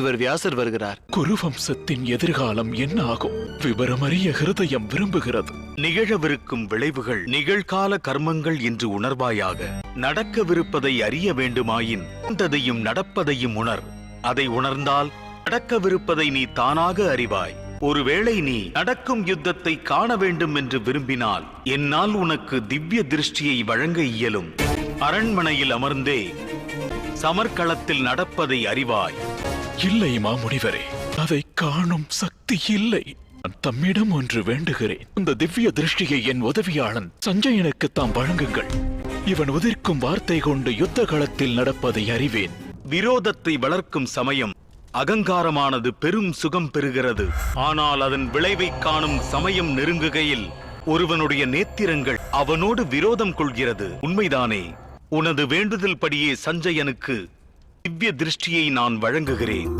மகாமுனிவர் வியாசர் வருகிறார். குருவம்சத்தின் எதிர்காலம் என்ன ஆகும்? விவரமறிய ஹிருதயம் விரும்புகிறது. நிகழவிருக்கும் விளைவுகள் நிகழ்கால கர்மங்கள் என்று உணர்வாயாக நடக்கவிருப்பதை அறிய வேண்டுமாயின் நடந்ததையும் நடப்பதையும் உணர். அதை உணர்ந்தால் நடக்கவிருப்பதை நீ தானாக அறிவாய். ஒருவேளை நீ நடக்கும் யுத்தத்தை காண வேண்டும் என்று விரும்பினால் என்னால் உனக்கு திவ்ய திருஷ்டியை வழங்க இயலும். அரண்மனையில் அமர்ந்தே சமர்க்களத்தில் நடப்பதை அறிவாய். இல்லை மாமுனிவரே அதை காணும் சக்தி இல்லை. தம்மிடம் ஒன்று வேண்டுகிறேன். இந்த திவ்ய திருஷ்டியை என் உதவியாளன் சஞ்சயனுக்கு தாம் வழங்குங்கள். இவன் உதிர்க்கும் வார்த்தை கொண்டு யுத்த களத்தில் நடப்பதை அறிவேன். விரோதத்தை வளர்க்கும் சமயம் அகங்காரமானது பெரும் சுகம் பெறுகிறது. ஆனால் அதன் விளைவைக் காணும் சமயம் நெருங்குகையில் ஒருவனுடைய நேத்திரங்கள் அவனோடு விரோதம் கொள்கிறது. உண்மைதானே? உனது வேண்டுதல் படியே சஞ்சயனுக்கு திவ்ய திருஷ்டியை நான் வழங்குகிறேன்.